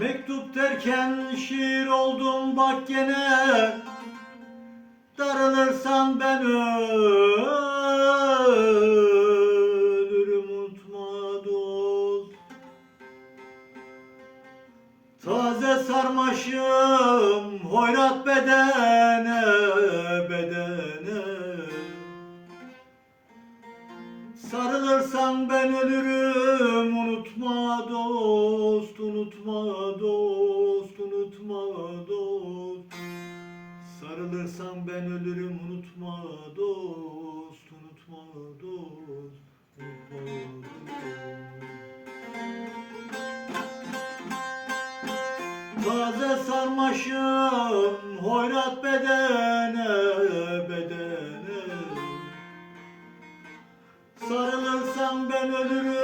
Mektup derken şiir oldum bak gene. Darılırsan ben ölürüm unutma dost. Taze sarmaşım hoyrat bedene bedene. Sarılırsan ben ölürüm unutma dost unutma dost. Sarılırsan ben ölürüm unutma dost unutma dost. Unutma dost. Taze sarmaşım hoyrat bedene bedene. Sarılırsan ben ölürüm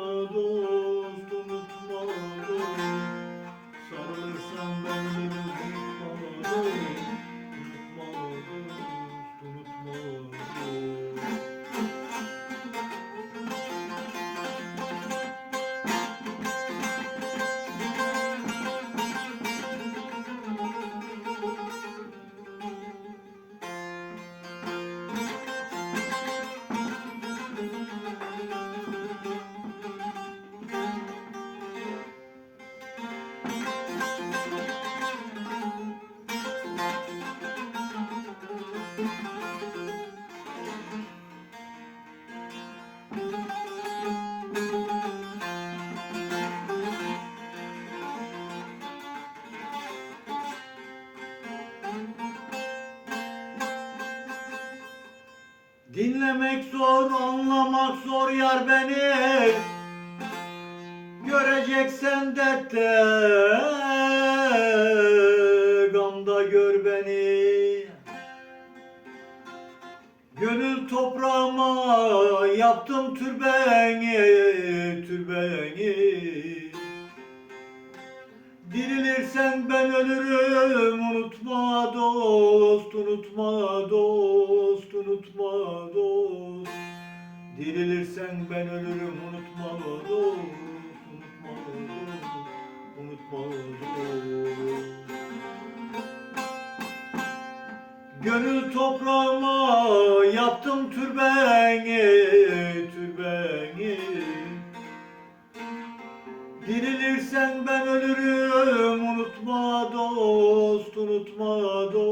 dost unutma dost Sarılırsan ben ölürüm unutma Dinlemek zor, anlamak zor yar beni. Göreceksen dertte Gamda gör beni. Gönül toprağıma yaptım türbeni Türbeni. Dirilirsen ben ölürüm unutma dost unutma ben ölürüm unutma dost unutma dost unutma dost Gönül toprağıma yaptım türbeni türbeni. Dirilirsen ben ölürüm unutma dost unutma dost